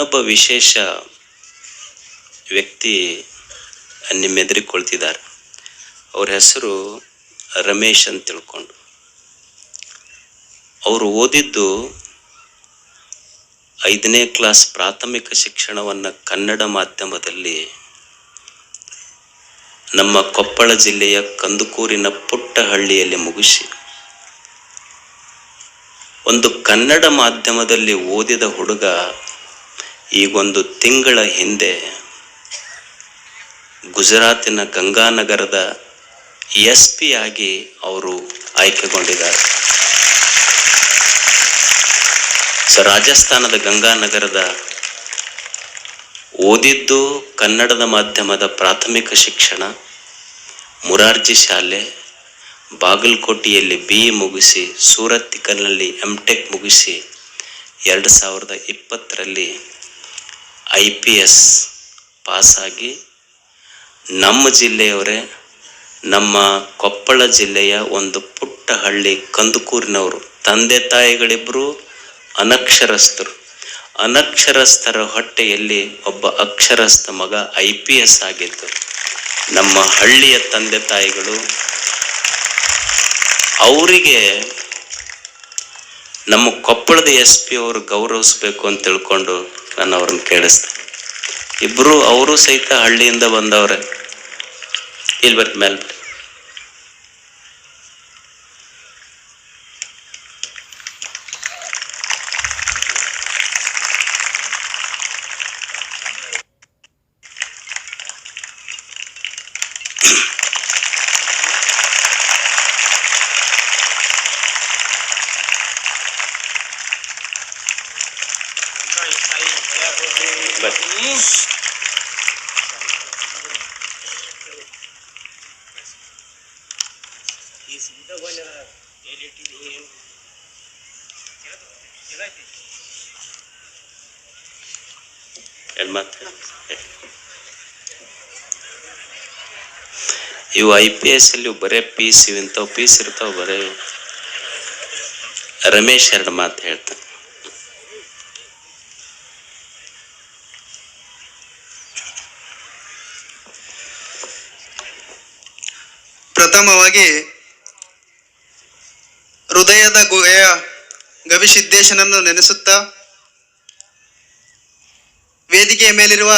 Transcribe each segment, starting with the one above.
ಇನ್ನೊಬ್ಬ ವಿಶೇಷ ವ್ಯಕ್ತಿ ನಿಮ್ಮ ಎದುರಿಗೆ ಕುಳಿತಿದ್ದಾರೆ ಅವ್ರ ಹೆಸರು ರಮೇಶ್ ಅಂತ ತಿಳ್ಕೊಂಡು. ಅವರು ಓದಿದ್ದು ಐದನೇ ಕ್ಲಾಸ್ ಪ್ರಾಥಮಿಕ ಶಿಕ್ಷಣವನ್ನು ಕನ್ನಡ ಮಾಧ್ಯಮದಲ್ಲಿ ನಮ್ಮ ಕೊಪ್ಪಳ ಜಿಲ್ಲೆಯ ಕಂದುಕೂರಿನ ಪುಟ್ಟ ಹಳ್ಳಿಯಲ್ಲಿ ಮುಗಿಸಿ. ಒಂದು ಕನ್ನಡ ಮಾಧ್ಯಮದಲ್ಲಿ ಓದಿದ ಹುಡುಗ ಈಗೊಂದು ತಿಂಗಳ ಹಿಂದೆ ಗುಜರಾತಿನ ಗಂಗಾನಗರದ ಎಸ್ ಪಿ ಆಗಿ ಅವರು ಆಯ್ಕೆಗೊಂಡಿದ್ದಾರೆ. ಸೊ, ರಾಜಸ್ಥಾನದ ಗಂಗಾನಗರದ ಓದಿದ್ದು ಕನ್ನಡದ ಮಾಧ್ಯಮದ ಪ್ರಾಥಮಿಕ ಶಿಕ್ಷಣ, ಮುರಾರ್ಜಿ ಶಾಲೆ, ಬಾಗಲಕೋಟೆಯಲ್ಲಿ ಬಿ ಎ ಮುಗಿಸಿ ಸೂರತ್ತಿಕಲ್ನಲ್ಲಿ ಎಂ ಟೆಕ್ ಮುಗಿಸಿ, ಎರಡು ಸಾವಿರದ ಇಪ್ಪತ್ತರಲ್ಲಿ ಐ ಪಿ ಎಸ್ ಪಾಸಾಗಿ ನಮ್ಮ ಜಿಲ್ಲೆಯವರೇ ನಮ್ಮ ಕೊಪ್ಪಳ ಜಿಲ್ಲೆಯ ಒಂದು ಪುಟ್ಟ ಹಳ್ಳಿ ಕಂದುಕೂರಿನವರು. ತಂದೆ ತಾಯಿಗಳಿಬ್ಬರು ಅನಕ್ಷರಸ್ಥರು. ಅನಕ್ಷರಸ್ಥರ ಹೊಟ್ಟೆಯಲ್ಲಿ ಒಬ್ಬ ಅಕ್ಷರಸ್ಥ ಮಗ ಐ ಪಿ ಎಸ್ ಆಗಿದ್ದು, ನಮ್ಮ ಹಳ್ಳಿಯ ತಂದೆ ತಾಯಿಗಳು ಅವರಿಗೆ ನಮ್ಮ ಕೊಪ್ಪಳದ ಎಸ್ ಪಿ ಅವರು ಗೌರವಿಸ್ಬೇಕು ಅಂತ ತಿಳ್ಕೊಂಡು ನಾನು ಅವ್ರನ್ನ ಕೇಳಿಸ್ದೆ. ಇಬ್ಬರು ಅವರು ಸಹಿತ ಹಳ್ಳಿಯಿಂದ ಬಂದವ್ರೆ. ಇಲ್ಲಿ ಬರ್ತ ಮೇಲೆ ಇವು ಐ ಪಿ ಎಸ್ ಅಲ್ಲಿ ಬರೇ ಪೀಸ್ ಇವು ಇಂಥವು ಪೀಸ್ ಇರ್ತಾವ ಬರೇ ರಮೇಶ್ ಎರಡು ಮಾತು ಹೇಳ್ತಾನೆ. ಪ್ರಥಮವಾಗಿ ಹೃದಯದ ಗುಹೆಯ ಗವಿಸಿದ್ದೇಶನನ್ನು ನೆನೆಸುತ್ತಾ ವೇದಿಕೆಯ ಮೇಲಿರುವ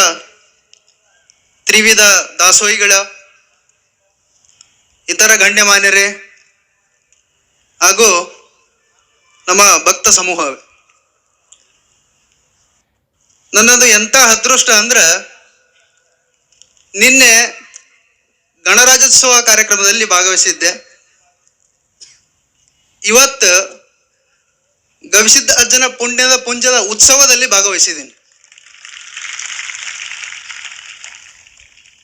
ತ್ರಿವಿಧ ದಾಸೋಹಿಗಳ, ಇತರ ಗಣ್ಯಮಾನ್ಯರೇ ಹಾಗೂ ನಮ್ಮ ಭಕ್ತ ಸಮೂಹ ನನ್ನದು ಎಂಥ ಅದೃಷ್ಟ ಅಂದ್ರೆ ನಿನ್ನೆ ಗಣರಾಜ್ಯೋತ್ಸವ ಕಾರ್ಯಕ್ರಮದಲ್ಲಿ ಭಾಗವಹಿಸಿದ್ದೆ. ಇವತ್ತು ಗವಿಸಿದ್ಧ ಅಜ್ಜನ ಪುಣ್ಯದ ಪುಂಜದ ಉತ್ಸವದಲ್ಲಿ ಭಾಗವಹಿಸಿದ್ದೀನಿ.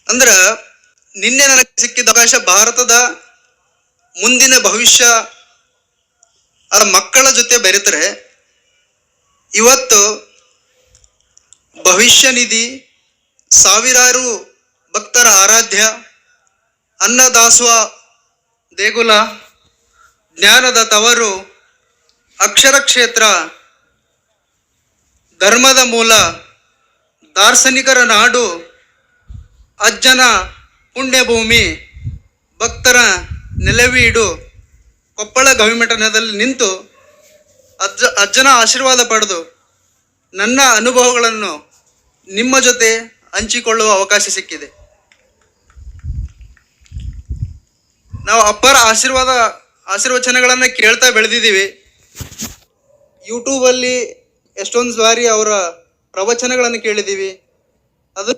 ಅಂದ್ರ ನಿನ್ನೆ ನನಗೆ ಸಿಕ್ಕಿದ ಅವಕಾಶ ಭಾರತದ ಮುಂದಿನ ಭವಿಷ್ಯ, ಅದರ ಮಕ್ಕಳ ಜೊತೆ ಬೆರೆತರೆ. ಇವತ್ತು ಭವಿಷ್ಯ ನಿಧಿ, ಸಾವಿರಾರು ಭಕ್ತರ ಆರಾಧ್ಯ, ಅನ್ನದಾಸುವ ದೇಗುಲ ಜ್ಞಾನದ ತವರು ಅಕ್ಷರ ಕ್ಷೇತ್ರ, ಧರ್ಮದ ಮೂಲ, ದಾರ್ಶನಿಕರ ನಾಡು ಅಜ್ಜನ ಪುಣ್ಯಭೂಮಿ, ಭಕ್ತರ ನೆಲವೀಡು, ಕೊಪ್ಪಳ ಗವಿಮಠನದಲ್ಲಿ ನಿಂತು ಅಜ್ಜ, ಅಜ್ಜನ ಆಶೀರ್ವಾದ ಪಡೆದು ನನ್ನ ಅನುಭವಗಳನ್ನು ನಿಮ್ಮ ಜೊತೆ ಹಂಚಿಕೊಳ್ಳುವ ಅವಕಾಶ ಸಿಕ್ಕಿದೆ. ನಾವು ಅಪ್ಪರ ಆಶೀರ್ವಾದ ಆಶೀರ್ವಚನಗಳನ್ನು ಕೇಳ್ತಾ ಬೆಳೆದಿದ್ದೀವಿ. ಯೂಟ್ಯೂಬಲ್ಲಿ ಎಷ್ಟೊಂದು ಸಾರಿ ಅವರ ಪ್ರವಚನಗಳನ್ನು ಕೇಳಿದ್ದೀವಿ. ಅದು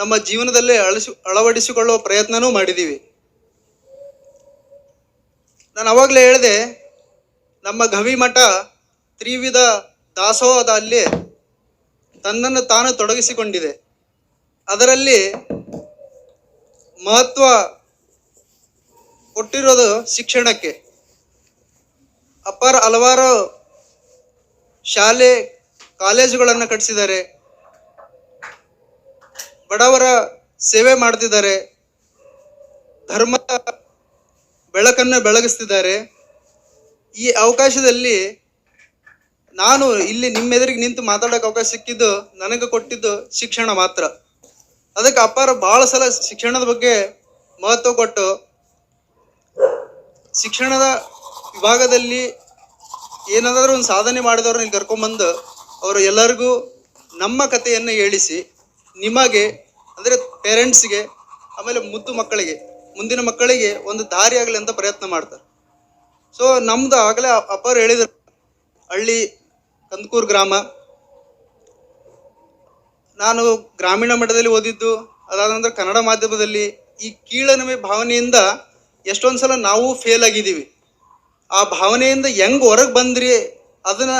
ನಮ್ಮ ಜೀವನದಲ್ಲೇ ಅಳಿಸಿ ಅಳವಡಿಸಿಕೊಳ್ಳುವ ಪ್ರಯತ್ನನೂ ಮಾಡಿದ್ದೀವಿ. ನಾನು ಅವಾಗಲೇ ಹೇಳಿದೆ, ನಮ್ಮ ಗವಿ ಮಠ ತ್ರಿವಿಧ ದಾಸೋಹದಲ್ಲಿ ತನ್ನನ್ನು ತಾನು ತೊಡಗಿಸಿಕೊಂಡಿದೆ. ಅದರಲ್ಲಿ ಮಹತ್ವ ಕೊಟ್ಟಿರೋದು ಶಿಕ್ಷಣಕ್ಕೆ. ಅಪಾರ ಹಲವಾರು ಶಾಲೆ, ಕಾಲೇಜುಗಳನ್ನು ಕಟ್ಟಿಸಿದ್ದಾರೆ ಬಡವರ ಸೇವೆ ಮಾಡ್ತಿದ್ದಾರೆ. ಧರ್ಮ ಬೆಳಕನ್ನು ಬೆಳಗಿಸ್ತಿದ್ದಾರೆ. ಈ ಅವಕಾಶದಲ್ಲಿ ನಾನು ಇಲ್ಲಿ ನಿಮ್ಮೆದುರಿಗೆ ನಿಂತು ಮಾತಾಡೋಕೆ ಅವಕಾಶ ಸಿಕ್ಕಿದ್ದು, ನನಗೆ ಕೊಟ್ಟಿದ್ದು ಶಿಕ್ಷಣ ಮಾತ್ರ. ಅದಕ್ಕೆ ಅಪ್ಪಾರ ಭಾಳ ಸಲ ಶಿಕ್ಷಣದ ಬಗ್ಗೆ ಮಹತ್ವ ಕೊಟ್ಟು, ಶಿಕ್ಷಣದ ವಿಭಾಗದಲ್ಲಿ ಏನಾದರೂ ಒಂದು ಸಾಧನೆ ಮಾಡಿದವ್ರನ್ನ ಇಲ್ಲಿ ಕರ್ಕೊಂಬಂದು ಅವರು ಎಲ್ಲರಿಗೂ ನಮ್ಮ ಕಥೆಯನ್ನು ಹೇಳಿಸಿ, ನಿಮಗೆ, ಅಂದರೆ ಪೇರೆಂಟ್ಸ್ಗೆ ಆಮೇಲೆ ಮುದ್ದು ಮಕ್ಕಳಿಗೆ, ಮುಂದಿನ ಮಕ್ಕಳಿಗೆ ಒಂದು ದಾರಿ ಆಗಲಿ ಅಂತ ಪ್ರಯತ್ನ ಮಾಡ್ತಾರೆ. ಸೊ ನಮ್ದು ಆಗಲೇ ಅಪ್ಪರು ಹೇಳಿದ್ರು, ಹಳ್ಳಿ ಕಂದಕೂರು ಗ್ರಾಮ. ನಾನು ಗ್ರಾಮೀಣ ಮಟ್ಟದಲ್ಲಿ ಓದಿದ್ದು, ಅದಾದ ನಂತರ ಕನ್ನಡ ಮಾಧ್ಯಮದಲ್ಲಿ ಈ ಕೀಳನಮೆ ಭಾವನೆಯಿಂದ ಎಷ್ಟೊಂದು ಸಲ ನಾವು ಫೇಲ್ ಆಗಿದ್ದೀವಿ. ಆ ಭಾವನೆಯಿಂದ ಹೆಂಗ್ ಹೊರಗೆ ಬಂದ್ರಿ ಅದನ್ನ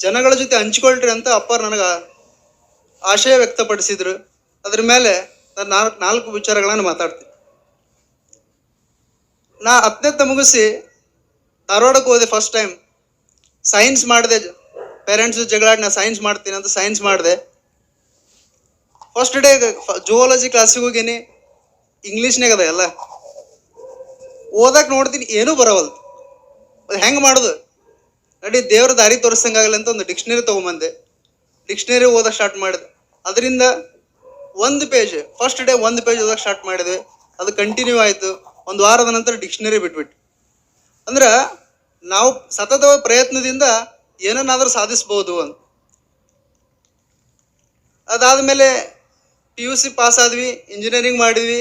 ಜನಗಳ ಜೊತೆ ಹಂಚ್ಕೊಳ್ರಿ ಅಂತ ಅಪ್ಪ ನನಗೆ ಆಶಯ ವ್ಯಕ್ತಪಡಿಸಿದ್ರು. ಅದ್ರ ಮೇಲೆ ನಾನು ನಾಲ್ಕು ನಾಲ್ಕು ವಿಚಾರಗಳನ್ನು ಮಾತಾಡ್ತೀನಿ. ನಾ ಹತ್ತನೇತ್ತ ಮುಗಿಸಿ ಧಾರವಾಡಕ್ಕೆ ಹೋದೆ ಫಸ್ಟ್ ಟೈಮ್ ಸೈನ್ಸ್ ಮಾಡಿದೆ ಪೇರೆಂಟ್ಸ್ ಜಗಳಾಡಿ ನಾ ಸೈನ್ಸ್ ಮಾಡ್ತೀನಿ ಅಂತ ಸೈನ್ಸ್ ಮಾಡಿದೆ. ಫಸ್ಟ್ ಡೇ ಜುವಾಲಜಿ ಕ್ಲಾಸಿಗೆ ಹೋಗೀನಿ. ಇಂಗ್ಲೀಷ್ನಾಗ ಅದ ಎಲ್ಲ. ಓದಕ್ಕೆ ನೋಡ್ತೀನಿ, ಏನೂ ಬರವಲ್ದು. ಹೆಂಗೆ ಮಾಡೋದು? ನಡಿ ದೇವ್ರ ದಾರಿ ತೋರಿಸಂಗಾಗಲಿ ಅಂತ ಒಂದು ಡಿಕ್ಷನರಿ ತೊಗೊಂಬಂದೆ. ಡಿಕ್ಷನರಿ ಓದಕ್ಕೆ ಸ್ಟಾರ್ಟ್ ಮಾಡಿದೆ. ಅದರಿಂದ ಒಂದು ಪೇಜ್ ಫಸ್ಟ್ ಡೇ ಒಂದು ಪೇಜ್ ಓದಕ್ಕೆ ಸ್ಟಾರ್ಟ್ ಮಾಡಿದೆ. ಅದು ಕಂಟಿನ್ಯೂ ಆಯಿತು. ಒಂದು ವಾರದ ನಂತರ ಡಿಕ್ಷನರಿ ಬಿಟ್ಬಿಟ್ಟು ಅಂದ್ರೆ ನಾವು ಸತತ ಪ್ರಯತ್ನದಿಂದ ಏನನ್ನಾದರೂ ಸಾಧಿಸ್ಬೋದು ಅಂತ. ಅದಾದಮೇಲೆ ಪಿ ಯು ಸಿ ಪಾಸ್ ಆದ್ವಿ ಇಂಜಿನಿಯರಿಂಗ್ ಮಾಡಿದ್ವಿ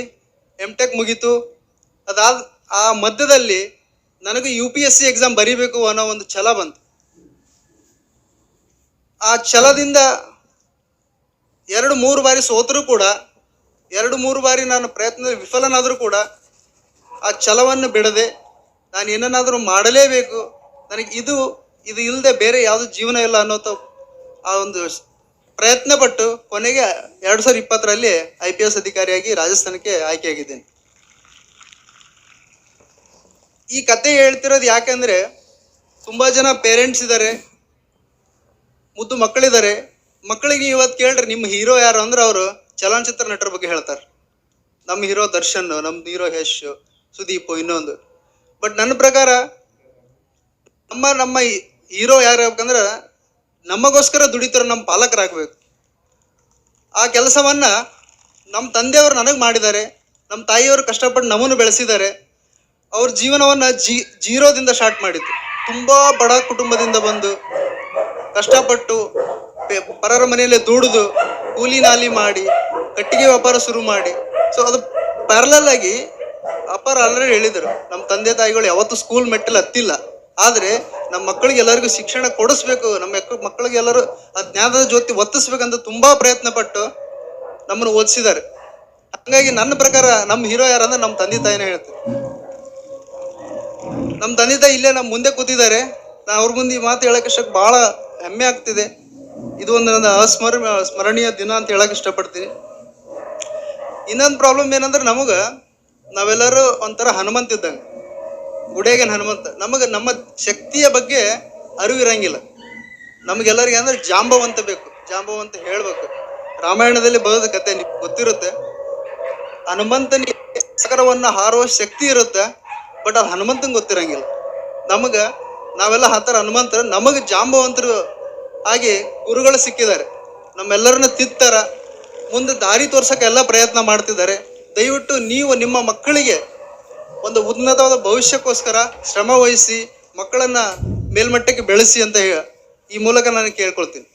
ಎಂ ಟೆಕ್ ಮುಗೀತು. ಅದಾದ ಆ ಮಧ್ಯದಲ್ಲಿ ನನಗೆ U P S C exam ಬರೀಬೇಕು ಅನ್ನೋ ಒಂದು ಛಲ ಬಂತು. ಆ ಛಲದಿಂದ ಎರಡು ಮೂರು ಬಾರಿ ಸೋತರೂ ಕೂಡ, ಎರಡು ಮೂರು ಬಾರಿ ನಾನು ಪ್ರಯತ್ನದಲ್ಲಿ ವಿಫಲನಾದರೂ ಕೂಡ ಆ ಛಲವನ್ನು ಬಿಡದೆ ನಾನು ಏನನ್ನಾದರೂ ಮಾಡಲೇಬೇಕು, ನನಗೆ ಇದು ಇದು ಇಲ್ಲದೆ ಬೇರೆ ಯಾವುದು ಜೀವನ ಇಲ್ಲ ಅನ್ನೋತ ಆ ಒಂದು ಪ್ರಯತ್ನ ಪಟ್ಟು ಕೊನೆಗೆ ಎರಡು ಸಾವಿರದ ಇಪ್ಪತ್ತರಲ್ಲಿ ಐ ಪಿ ಎಸ್ ಅಧಿಕಾರಿಯಾಗಿ ರಾಜಸ್ಥಾನಕ್ಕೆ ಆಯ್ಕೆಯಾಗಿದ್ದೇನೆ. ಈ ಕತೆ ಹೇಳ್ತಿರೋದು ಯಾಕೆಂದ್ರೆ ತುಂಬಾ ಜನ ಪೇರೆಂಟ್ಸ್ ಇದ್ದಾರೆ ಮುದ್ದು ಮಕ್ಕಳಿದ್ದಾರೆ ಮಕ್ಕಳಿಗೆ ಇವತ್ತು ಕೇಳ್ರಿ, ನಿಮ್ಮ ಹೀರೋ ಯಾರು ಅಂದ್ರೆ ಅವರು ಚಲನಚಿತ್ರ ನಟರ ಬಗ್ಗೆ ಹೇಳ್ತಾರೆ. ನಮ್ಮ ಹೀರೋ ದರ್ಶನ್, ನಮ್ಮ ಹೀರೋ ಯಶ್, ಸುದೀಪ್ ಇನ್ನೊಂದು. ಬಟ್ ನನ್ನ ಪ್ರಕಾರ ನಮ್ಮ ನಮ್ಮ ಹೀರೋ ಯಾರು ನಮಗೋಸ್ಕರ ದುಡಿತಾರೆ ನಮ್ಮ ಪಾಲಕರಾಗಬೇಕು. ಆ ಕೆಲಸವನ್ನ ನಮ್ಮ ತಂದೆಯವರು ನನಗೆ ಮಾಡಿದ್ದಾರೆ, ನಮ್ಮ ತಾಯಿಯವರು ಕಷ್ಟಪಟ್ಟು ನಮ್ಮನ್ನು ಬೆಳೆಸಿದ್ದಾರೆ. ಅವ್ರ ಜೀವನವನ್ನ ಜೀರೋದಿಂದ ಸ್ಟಾರ್ಟ್ ಮಾಡಿದ್ರು. ತುಂಬಾ ಬಡ ಕುಟುಂಬದಿಂದ ಬಂದು ಕಷ್ಟಪಟ್ಟು ಪರರ ಮನೆಯಲ್ಲೇ ದುಡಿದು ಕೂಲಿ ನಾಲಿ ಮಾಡಿ, ಕಟ್ಟಿಗೆ ವ್ಯಾಪಾರ ಶುರು ಮಾಡಿ. ಸೊ ಅದು ಪ್ಯಾರಲಲ್ ಆಗಿ ಅಪ್ಪಾರ ಆಲ್ರೆಡಿ ಹೇಳಿದರು ನಮ್ಮ ತಂದೆ ತಾಯಿಗಳು ಯಾವತ್ತೂ ಸ್ಕೂಲ್ ಮೆಟ್ಟಲು ಹತ್ತಿಲ್ಲ. ಆದರೆ ನಮ್ಮ ಮಕ್ಕಳಿಗೆ ಎಲ್ಲರಿಗೂ ಶಿಕ್ಷಣ ಕೊಡಿಸ್ಬೇಕು ನಮ್ಮ ಮಕ್ಕ- ಮಕ್ಕಳಿಗೆ ಎಲ್ಲರೂ ಆ ಜ್ಞಾನದ ಜ್ಯೋತಿ ಒತ್ತಿಸ್ಬೇಕಂತ ತುಂಬಾ ಪ್ರಯತ್ನ ಪಟ್ಟು ನಮ್ಮನ್ನು ಓದಿಸಿದ್ದಾರೆ. ಹಾಗಾಗಿ ನನ್ನ ಪ್ರಕಾರ ನಮ್ಮ ಹೀರೋ ಯಾರಂದ್ರೆ ನಮ್ಮ ತಂದೆ ತಾಯಿನೇ ಹೇಳ್ತೀನಿ. ನಮ್ಮ ತಂದೆ ತಾಯಿ ಇಲ್ಲೇ ನಮ್ಮ ಮುಂದೆ ಕೂತಿದ್ದಾರೆ. ನಾ ಅವ್ರ ಮುಂದೆ ಮಾತು ಹೇಳಕ್ಕೆ ಇಷ್ಟಕ್ಕೆ ಭಾಳ ಹೆಮ್ಮೆ ಆಗ್ತಿದೆ. ಇದು ಒಂದು ನನ್ನ ಅಸ್ಮರ, ಸ್ಮರಣೀಯ ದಿನ ಅಂತ ಹೇಳಕ್ಕೆ ಇಷ್ಟಪಡ್ತೀನಿ. ಇನ್ನೊಂದು ಪ್ರಾಬ್ಲಮ್ ಏನಂದ್ರೆ ನಮಗೆ ನಾವೆಲ್ಲರೂ ಒಂಥರ ಹನುಮಂತ ಇದ್ದಂಗೆ. ಗುಡೇಗನ್ ಹನುಮಂತ. ನಮಗೆ ನಮ್ಮ ಶಕ್ತಿಯ ಬಗ್ಗೆ ಅರಿವಿರಂಗಿಲ್ಲ ನಮಗೆಲ್ಲರಿಗೆ ಅಂದ್ರೆ ಜಾಂಬವಂತ ಬೇಕು. ಜಾಂಬವಂತ ಹೇಳಬೇಕು. ರಾಮಾಯಣದಲ್ಲಿ ಬರೋದ ಕತೆ ನಿಮ್ಗೆ ಗೊತ್ತಿರುತ್ತೆ. ಹನುಮಂತನಿಗೆ ಸಾಗರವನ್ನ ಹಾರುವ ಶಕ್ತಿ ಇರುತ್ತೆ. ಬಟ್ ಅದು ಹನುಮಂತಂಗೆ ಗೊತ್ತಿರಂಗಿಲ್ಲ. ನಮಗೆ ನಾವೆಲ್ಲ ಹತ್ತರ ಹನುಮಂತ ನಮಗೆ ಜಾಂಬವಂತರು ಹಾಗೆ ಗುರುಗಳು ಸಿಕ್ಕಿದ್ದಾರೆ. ನಮ್ಮೆಲ್ಲರನ್ನ ತಿತ್ತಾರ ಮುಂದೆ ದಾರಿ ತೋರ್ಸಕ್ಕೆ ಎಲ್ಲ ಪ್ರಯತ್ನ ಮಾಡ್ತಿದ್ದಾರೆ. ದಯವಿಟ್ಟು ನೀವು ನಿಮ್ಮ ಮಕ್ಕಳಿಗೆ ಒಂದು ಉನ್ನತವಾದ ಭವಿಷ್ಯಕ್ಕೋಸ್ಕರ ಶ್ರಮ ವಹಿಸಿ, ಮಕ್ಕಳನ್ನ ಮೇಲ್ಮಟ್ಟಕ್ಕೆ ಬೆಳೆಸಿ ಅಂತ ಈ ಮೂಲಕ ನಾನು ಕೇಳ್ಕೊಳ್ತೀನಿ.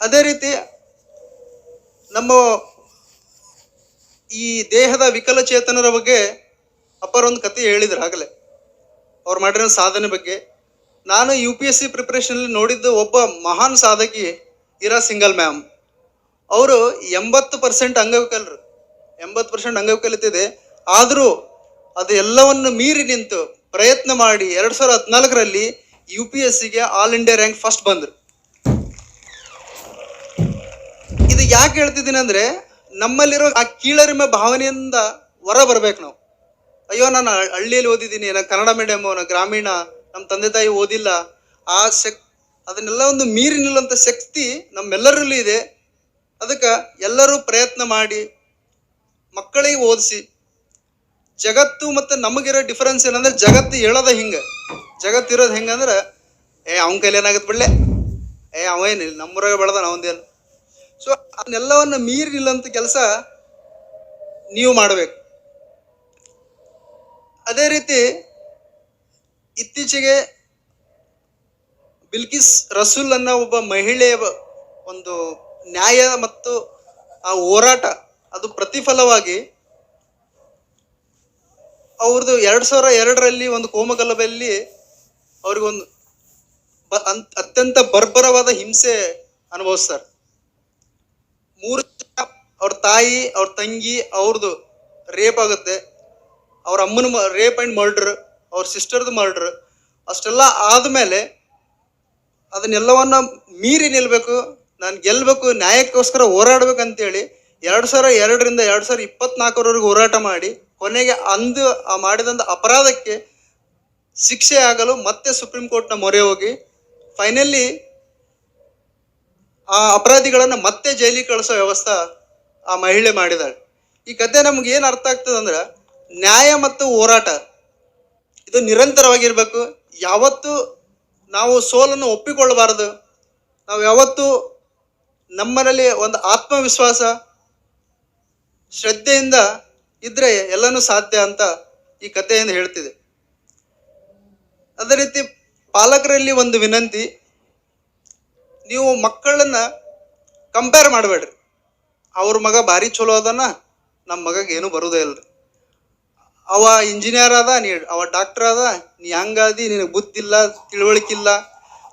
ಅದೇ ರೀತಿ ನಮ್ಮ ಈ ದೇಹದ ವಿಕಲಚೇತನರ ಬಗ್ಗೆ ಅಪ್ಪರೊಂದು ಕತೆ ಹೇಳಿದ್ರು ಆಗಲೇ. ಅವ್ರು ಮಾಡಿರೋ ಸಾಧನೆ ಬಗ್ಗೆ. ನಾನು ಯು ಪಿ ಎಸ್ ಸಿ ಪ್ರಿಪ್ರೇಷನಲ್ಲಿ ನೋಡಿದ್ದು ಒಬ್ಬ ಮಹಾನ್ ಸಾಧಕಿ ಇರಾ ಸಿಂಗಲ್ ಮ್ಯಾಮ್. ಅವರು ಎಂಬತ್ತು ಪರ್ಸೆಂಟ್ ಅಂಗವಿಕಲರು. ಎಂಬತ್ತು ಪರ್ಸೆಂಟ್ ಅಂಗವಿಕಲಿತಿದೆ. ಆದರೂ ಅದು ಎಲ್ಲವನ್ನು ಮೀರಿ ನಿಂತು ಪ್ರಯತ್ನ ಮಾಡಿ ಎರಡು ಸಾವಿರದ ಹದಿನಾಲ್ಕರಲ್ಲಿ ಯು ಪಿ ಎಸ್ ಸಿಗೆ ಆಲ್ ಇಂಡಿಯಾ ರ್ಯಾಂಕ್ ಫಸ್ಟ್ ಬಂದರು. ಇದು ಯಾಕೆ ಹೇಳ್ತಿದ್ದೀನಿ ಅಂದರೆ, ನಮ್ಮಲ್ಲಿರೋ ಆ ಕೀಳರಿಮೆ ಭಾವನೆಯಿಂದ ಹೊರ ಬರಬೇಕು ನಾವು. ಅಯ್ಯೋ, ನಾನು ಹಳ್- ಹಳ್ಳಿಯಲ್ಲಿ ಓದಿದ್ದೀನಿ, ನಾನು ಕನ್ನಡ ಮೀಡಿಯಮ್ ನಾನು ಗ್ರಾಮೀಣ, ನಮ್ಮ ತಂದೆ ತಾಯಿ ಓದಿಲ್ಲ. ಆ ಶಕ್, ಅದನ್ನೆಲ್ಲ ಒಂದು ಮೀರಿ ನಿಲ್ಲುವಂಥ ಶಕ್ತಿ ನಮ್ಮೆಲ್ಲರಲ್ಲೂ ಇದೆ. ಅದಕ್ಕೆ ಎಲ್ಲರೂ ಪ್ರಯತ್ನ ಮಾಡಿ, ಮಕ್ಕಳಿಗೆ ಓದಿಸಿ. ಜಗತ್ತು ಮತ್ತು ನಮಗಿರೋ ಡಿಫರೆನ್ಸ್ ಏನಂದ್ರೆ, ಜಗತ್ತು ಹೇಳೋದ ಹಿಂಗೆ. ಜಗತ್ತು ಇರೋದು ಹೆಂಗಂದ್ರೆ ಏ, ಅವನ ಕೈಲಿ ಏನಾಗತ್ತೆ ಬಿಡ್ಲೆ? ಏ ಅವೇನಿಲ್ಲ ನಮ್ಮೂರಾಗ ಬೆಳೆದ ಅವಂದೇನು ಸೊ ಅದನ್ನೆಲ್ಲವನ್ನು ಮೀರಿ ನಿಲ್ಲಂಥ ಕೆಲಸ ನೀವು ಮಾಡಬೇಕು. ಅದೇ ರೀತಿ ಇತ್ತೀಚೆಗೆ ಬಿಲ್ಕಿಸ್ ರಸೂಲ್ ಅನ್ನೋ ಒಬ್ಬ ಮಹಿಳೆಯ ಒಂದು ನ್ಯಾಯ ಮತ್ತು ಆ ಹೋರಾಟ, ಅದು ಪ್ರತಿಫಲವಾಗಿ ಅವ್ರದ್ದು ಎರಡು ಸಾವಿರ ಎರಡರಲ್ಲಿ ಒಂದು ಕೋಮಗಲಭೆಯಲ್ಲಿ ಅವ್ರಿಗೊಂದು ಬ- ಅತ್ಯಂತ ಬರ್ಬರವಾದ ಹಿಂಸೆ ಅನುಭವಿಸ್ತಾರೆ. ಮೂರು ಅವ್ರ ತಾಯಿ, ಅವ್ರ ತಂಗಿ ಅವ್ರದ್ದು ರೇಪ್ ಆಗುತ್ತೆ. ಅವ್ರ ಅಮ್ಮನ ರೇಪ್ ಅಂಡ್ ಮರ್ಡರ್ ಅವ್ರ ಸಿಸ್ಟರ್ದು ಮರ್ಡರ್ ಅಷ್ಟೆಲ್ಲ ಆದಮೇಲೆ ಅದನ್ನೆಲ್ಲವನ್ನ ಮೀರಿ ನಿಲ್ಬೇಕು, ನಾನು ಗೆಲ್ಲಬೇಕು ನ್ಯಾಯಕ್ಕೋಸ್ಕರ ಹೋರಾಡ್ಬೇಕು ಅಂತೇಳಿ ಎರಡು ಸಾವಿರ ಎರಡರಿಂದ ಎರಡು ಸಾವಿರ ಇಪ್ಪತ್ನಾಲ್ಕರವರೆಗೂ ಹೋರಾಟ ಮಾಡಿ, ಕೊನೆಗೆ ಅಂದು ಆ ಮಾಡಿದಂಥ ಅಪರಾಧಕ್ಕೆ ಶಿಕ್ಷೆ ಆಗಲು ಮತ್ತೆ ಸುಪ್ರೀಂ ಕೋರ್ಟ್ನ ಮೊರೆ ಹೋಗಿ ಫೈನಲಿ ಆ ಅಪರಾಧಿಗಳನ್ನು ಮತ್ತೆ ಜೈಲಿಗೆ ಕಳಿಸೋ ವ್ಯವಸ್ಥೆ ಆ ಮಹಿಳೆ ಮಾಡಿದಾಳೆ. ಈ ಕತೆ ನಮ್ಗೆ ಏನು ಅರ್ಥ ಆಗ್ತದೆ ಅಂದ್ರೆ ನ್ಯಾಯ ಮತ್ತು ಹೋರಾಟ, ಇದು ನಿರಂತರವಾಗಿರಬೇಕು. ಯಾವತ್ತು ನಾವು ಸೋಲನ್ನು ಒಪ್ಪಿಕೊಳ್ಳಬಾರದು. ನಾವು ಯಾವತ್ತು ನಮ್ಮನಲ್ಲಿ ಒಂದು ಆತ್ಮವಿಶ್ವಾಸ, ಶ್ರದ್ಧೆಯಿಂದ ಇದ್ರೆ ಎಲ್ಲನೂ ಸಾಧ್ಯ ಅಂತ ಈ ಕಥೆಯಿಂದ ಹೇಳ್ತಿದೆ. ಅದೇ ರೀತಿ ಪಾಲಕರಲ್ಲಿ ಒಂದು ವಿನಂತಿ, ನೀವು ಮಕ್ಕಳನ್ನ ಕಂಪೇರ್ ಮಾಡಬೇಡ್ರಿ. ಅವ್ರ ಮಗ ಭಾರಿ ಚಲೋ ಅದನ್ನ ನಮ್ಮ ಮಗಗೆ ಏನು ಬರೋದೇ ಅವ ಇಂಜಿನಿಯರ್ ಅದ ನೀ ಅವ ಡಾಕ್ಟರ್ ಅದ ನೀ ಹಂಗಾದಿ ನಿನಗೆ ಬುದ್ಧಿಲ್ಲ ತಿಳುವಳಿಕಿಲ್ಲ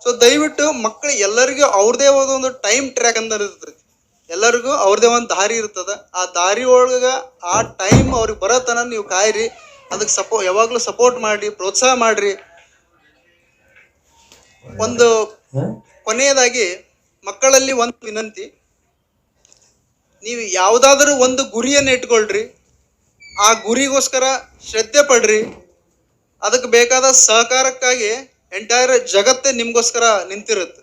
ಸೊ ದಯವಿಟ್ಟು ಮಕ್ಕಳು ಎಲ್ಲರಿಗೂ ಅವ್ರದೇ ಆದ ಒಂದು ಟೈಮ್ ಟ್ರ್ಯಾಕ್ ಅಂತ ಇರ್ತೈತಿ ಎಲ್ಲರಿಗೂ ಅವ್ರದೇ ಒಂದು ದಾರಿ ಇರ್ತದ. ಆ ದಾರಿ ಒಳಗೆ ಆ ಟೈಮ್ ಅವ್ರಿಗೆ ಬರೋ ತನಕ ನೀವು ಕಾಯಿರಿ. ಅದಕ್ಕೆ ಸಪೋ ಯಾವಾಗಲೂ ಸಪೋರ್ಟ್ ಮಾಡಿ ಪ್ರೋತ್ಸಾಹ ಮಾಡ್ರಿ. ಒಂದು ಕೊನೆಯದಾಗಿ ಮಕ್ಕಳಲ್ಲಿ ಒಂದು ವಿನಂತಿ. ನೀವು ಯಾವುದಾದ್ರೂ ಒಂದು ಗುರಿಯನ್ನು ಇಟ್ಕೊಳ್ರಿ. ಆ ಗುರಿಗೋಸ್ಕರ ಶ್ರದ್ಧೆ ಪಡ್ರಿ. ಅದಕ್ಕೆ ಬೇಕಾದ ಸಹಕಾರಕ್ಕಾಗಿ ಎಂಟೈರ್ ಜಗತ್ತೇ ನಿಮ್ಗೋಸ್ಕರ ನಿಂತಿರುತ್ತೆ.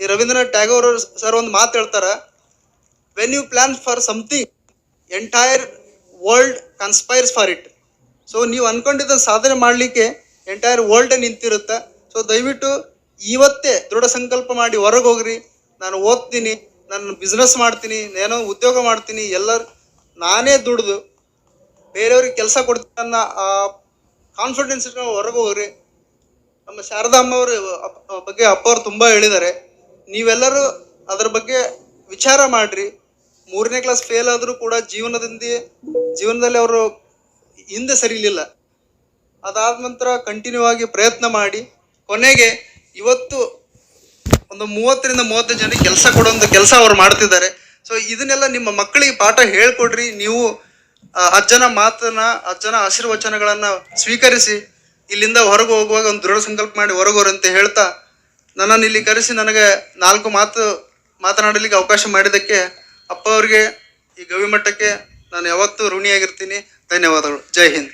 ಈ ರವೀಂದ್ರನಾಥ್ ಟ್ಯಾಗೋರ್ ಸರ್ ಒಂದು ಮಾತು ಹೇಳ್ತಾರೆ when you plan for something entire world conspires for it so ನೀವು ಅನ್ಕೊಂಡಿದ್ದ ಸಾಧನೆ ಮಾಡಲಿಕ್ಕೆ ಎಂಟೈರ್ ವರ್ಲ್ಡೇ ನಿಂತಿರುತ್ತೆ. ಸೊ ದಯವಿಟ್ಟು ಇವತ್ತೇ ದೃಢ ಸಂಕಲ್ಪ ಮಾಡಿ ಹೊರಗೆ ಹೋಗ್ರಿ. ನಾನು ಓದ್ತೀನಿ ನಾನು ಬಿಸ್ನೆಸ್ ಮಾಡ್ತೀನಿ, ಏನೋ ಉದ್ಯೋಗ ಮಾಡ್ತೀನಿ, ಎಲ್ಲರೂ ನಾನೇ ದುಡ್ದು ಬೇರೆಯವ್ರಿಗೆ ಕೆಲಸ ಕೊಡ್ತೀನಿ ಕಾನ್ಫಿಡೆನ್ಸ್ ಇಟ್ಕೊಂಡು ಹೊರಗೆ ಹೋಗ್ರಿ ನಮ್ಮ ಶಾರದಾಮ್ಮ ಅವರು ಬಗ್ಗೆ ಅಪ್ಪ ಅವ್ರು ತುಂಬ ಹೇಳಿದ್ದಾರೆ. ನೀವೆಲ್ಲರೂ ಅದ್ರ ಬಗ್ಗೆ ವಿಚಾರ ಮಾಡ್ರಿ. ಮೂರನೇ ಕ್ಲಾಸ್ ಫೇಲ್ ಆದರೂ ಕೂಡ ಜೀವನದಿಂದ, ಜೀವನದಲ್ಲಿ ಅವರು ಹಿಂದೆ ಸರಿಲಿಲ್ಲ ಅದಾದ ನಂತರ ಕಂಟಿನ್ಯೂ ಆಗಿ ಪ್ರಯತ್ನ ಮಾಡಿ, ಕೊನೆಗೆ ಇವತ್ತು ಒಂದು ಮೂವತ್ತರಿಂದ ಮೂವತ್ತು ಜನಕ್ಕೆ ಕೆಲಸ ಕೊಡೋ ಒಂದು ಕೆಲಸ ಅವ್ರು ಮಾಡ್ತಿದ್ದಾರೆ. ಸೊ ಇದನ್ನೆಲ್ಲ ನಿಮ್ಮ ಮಕ್ಕಳಿಗೆ ಪಾಠ ಹೇಳ್ಕೊಡ್ರಿ. ನೀವು ಅಜ್ಜನ ಮಾತನ್ನ, ಅಜ್ಜನ ಆಶೀರ್ವಚನಗಳನ್ನ ಸ್ವೀಕರಿಸಿ ಇಲ್ಲಿಂದ ಹೊರಗೆ ಹೋಗುವಾಗ ಒಂದು ದೃಢ ಸಂಕಲ್ಪ ಮಾಡಿ ಹೊರಗೋರು ಅಂತ ಹೇಳ್ತಾ ನನ್ನನ್ನು ಇಲ್ಲಿ ಕರೆಸಿ ನನಗೆ ನಾಲ್ಕು ಮಾತು ಮಾತನಾಡಲಿಕ್ಕೆ ಅವಕಾಶ ಮಾಡಿದ್ದಕ್ಕೆ ಅಪ್ಪ ಅವರಿಗೆ ಈ ಗವಿಮಠಕ್ಕೆ ನಾನು ಯಾವತ್ತೂ ಋಣಿಯಾಗಿರ್ತೀನಿ. ಧನ್ಯವಾದಗಳು. ಜೈ ಹಿಂದ್.